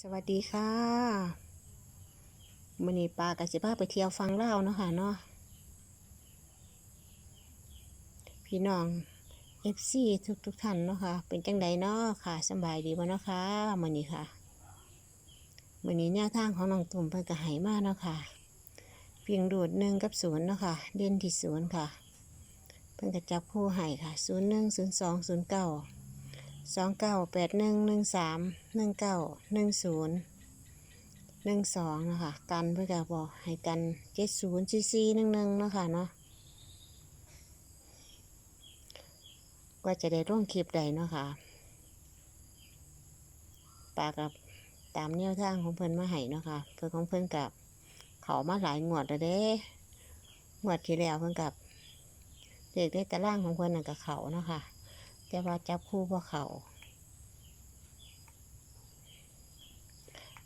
สวัสดีค่ะมื้อนี้ปากับสิพาไปเที่ยวฟังเล่าเนาะค่ะเนาะพี่น้อง FC ทุกทุกท่านเนาะค่ะ เป็นจังใดเนาะค่ะสบายดีบ่เนาะค่ะมื้อนี้ค่ะมื้อนี้แนวทางของน้องตุ่มเพิ่นก็ให้มากเนาะค่ะ เพียงโดดหนึ่งกับศูนย์เนาะค่ะ เด่นที่ศูนย์ค่ะ เพิ่นก็จับคู่ให้ค่ะศูนย์หนึ่งศูนย์สองศูนย์เก้า สองเก้าแปดหนึ่งหนึ่งสามหนึ่งเก้าหนึ่งศูนย์หนึ่งสองนะคะกันเพื่อจะบอกให้กันเจ็ดศูนย์ซีซีหนึ่งหนึ่งนะคะเนาะก็จะได้ร่วมคลิปใดเนาะค่ะปากับตามแนวทางของเพิ่นมาให้เนาะค่ะเพื่อของเพิ่นกับเขามาหลายงวดแล้วเด้งวดที่แล้วเพิ่นกับเด็กได้ตารางของเพิ่นน่ะกับเขาเนาะค่ะ แต่ว่าจับคู่บ่เขา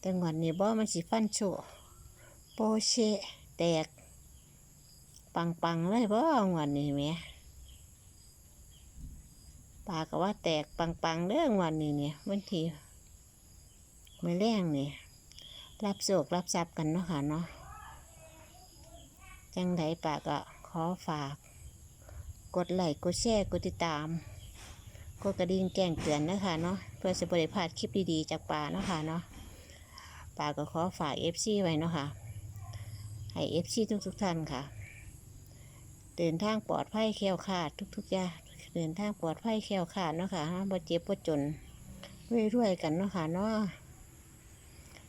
แต่งวันนี้บ่มันสิฟันโชโปเชะแตก ปังปังเลยบ่งวันนี้แม่ปาก็ว่าแตกปังปังๆเด้องวันนี้เนี่ยวันที่ไม่แรงนี่รับโศกรับทรัพย์กันเนาะค่ะเนาะจังไดปาก็ขอฝาก กดไลค์กดแชร์กดติดตาม กดกระดิ่งแจ้งเตือนนะคะเนาะเพื่อจะบริพลาดคลิปดีๆจากป่าเนาะค่ะเนาะป่าก็ขอฝาก FC ไว้เนาะค่ะให้ FC ทุกๆท่านค่ะ เดินทางปลอดภัยแค้วคลาดทุกๆอย่างเดินทางปลอดภัยแค้วคลาดเนาะค่ะบ่เจ็บบ่จนรวยๆกันเนาะค่ะเนาะ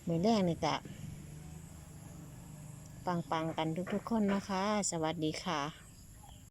มือแรกนี่กะปังๆกันทุกๆคนนะคะ สวัสดีค่ะ